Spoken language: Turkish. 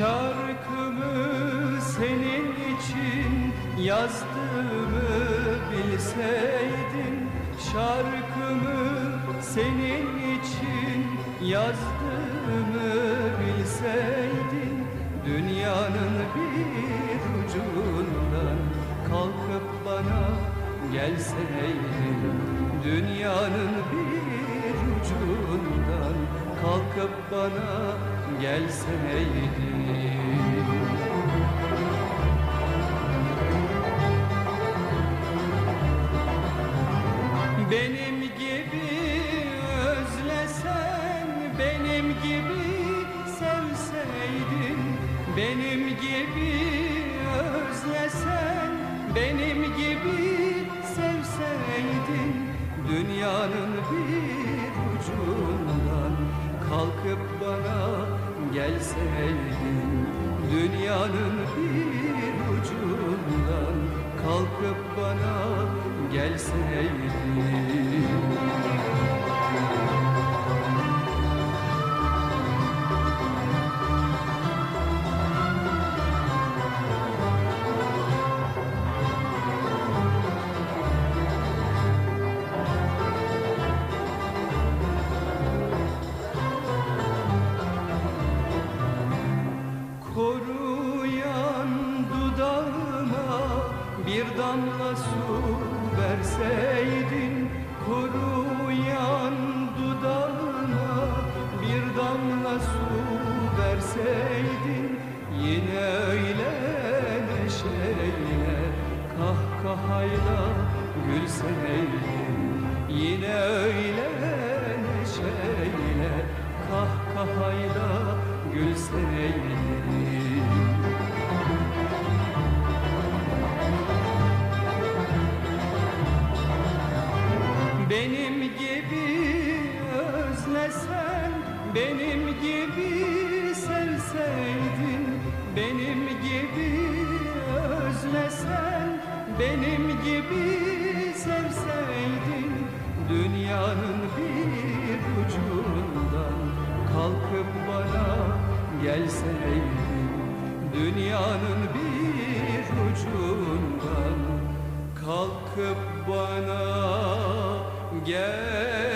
Şarkımı senin için yazdığımı bilseydin Şarkımı senin için yazdığımı bilseydin Dünyanın bir ucundan kalkıp bana gelseydin Dünyanın bir ucundan kalkıp bana gelseydin Benim gibi özlesen, benim gibi sevseydin. Benim gibi özlesen, benim gibi sevseydin. Dünyanın bir ucundan kalkıp bana gelseydin Dünyanın bir ucundan kalkıp bana gelseydin Koruyan dudağıma bir damla su verseydin. Koruyan dudağıma bir damla su verseydin. Yine öyle neşeyle kahkahayla gülseydin Yine öyle neşeyle kahkahayla gülseydin benim gibi sevseydin Benim gibi özlesen, benim gibi sevseydin Dünyanın bir ucundan kalkıp bana gelseydin Dünyanın bir ucundan kalkıp bana gelseydin